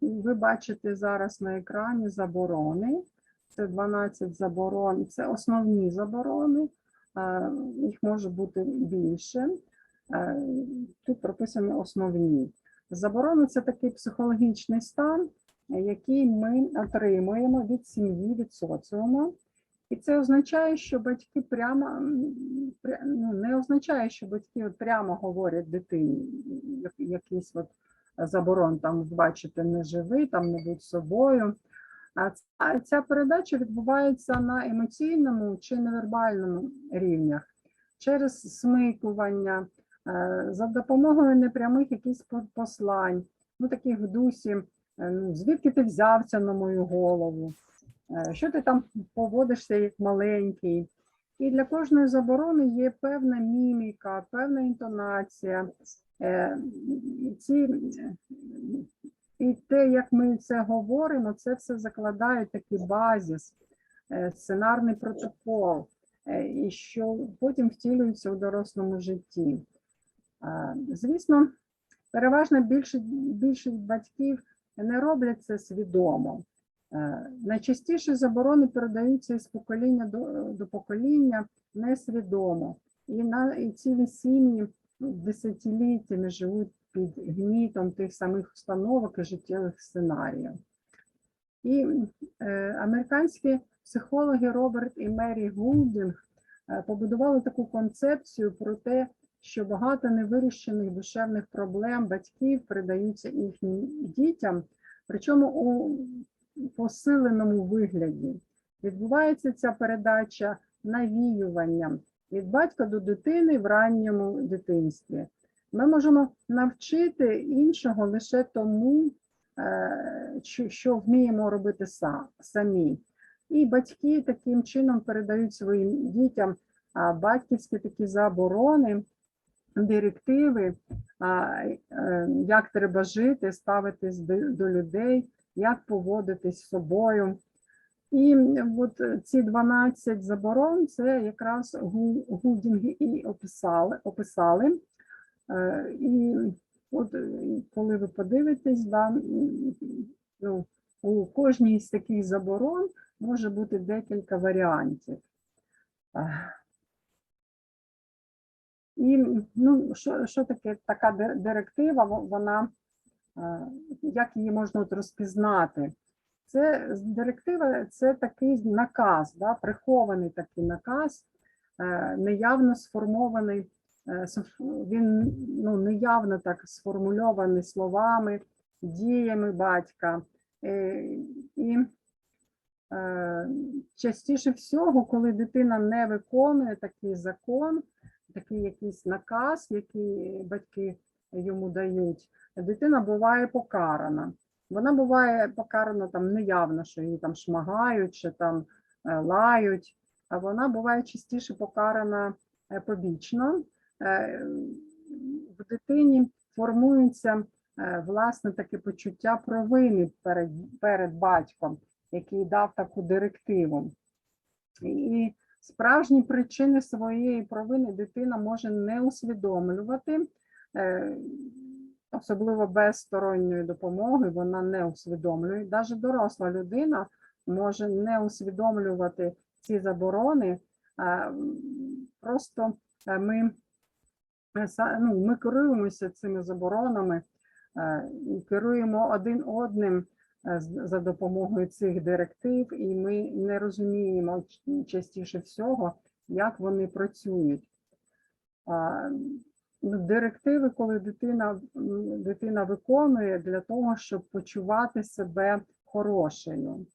Ви бачите зараз на екрані заборони. Це 12 заборон, це основні заборони. е, Їх може бути більше. Е, Тут прописані основні. Заборона це такий психологічний стан, який ми отримуємо від сім'ї, від соціуму. І це означає, що батьки прямо ну, не означає, що батьки прямо говорять дитині як- якийсь от заборон, там бачите, не живи, там не будь собою. А ця передача відбувається на емоційному чи невербальному рівнях через смикування, е, за допомогою непрямих якихось послань, ну таких в дусі, е, ну, звідки ти взявся на мою голову, Е, що ти там поводишся як маленький. І для кожної заборони є певна міміка, певна інтонація. Е, Ці, і те, як ми це говоримо, це все закладає такий базіс, е, сценарний протокол, е, і що потім втілюється у дорослому житті. Звісно, переважна більшість, більшість батьків не роблять це свідомо. Найчастіше заборони передаються із покоління до, до покоління несвідомо. І, на, і цілі сім'ї десятиліттями живуть під гнітом тих самих установок і життєвих сценаріїв. І е, американські психологи Роберт і Мері Гулдінг е, побудували таку концепцію про те, що багато невирішених душевних проблем батьків передаються їхнім дітям, причому у посиленому вигляді. Відбувається ця передача навіюванням від батька до дитини в ранньому дитинстві. Ми можемо навчити іншого лише тому, е, що- вміємо робити самі. І батьки таким чином передають своїм дітям батьківські такі заборони, директиви, е, як треба жити, ставитись до людей, як поводитись з собою. І от ці 12 заборон це якраз Гу- Гудінги і описали. описали. Е, І от е, коли ви подивитесь, да, ну, у кожній з таких заборон може бути декілька варіантів. І ну, що, що таке така директива? Вона, е, як її можна от розпізнати? Це директива це такий наказ, да, прихований такий наказ, е, неявно сформований, е, він ну, неявно так сформульований словами, діями батька. Е, І частіше всього, коли дитина не виконує такий закон, такий якийсь наказ, який батьки йому дають, дитина буває покарана. Вона буває покарана там неявно, що її там шмагають чи там е, лають, а вона буває частіше покарана е, побічно. Е, В дитині формується власне таке почуття провини перед, перед батьком, який дав таку директиву. І справжні причини своєї провини дитина може не усвідомлювати, особливо без сторонньої допомоги, вона не усвідомлює. Навіть доросла людина може не усвідомлювати ці заборони. Просто е, ми, ну, ми керуємося цими заборонами е, керуємо один одним е, за допомогою цих директив, і ми не розуміємо частіше всього, як вони працюють. Директиви, коли дитина, дитина виконує для того, щоб почувати себе хорошою.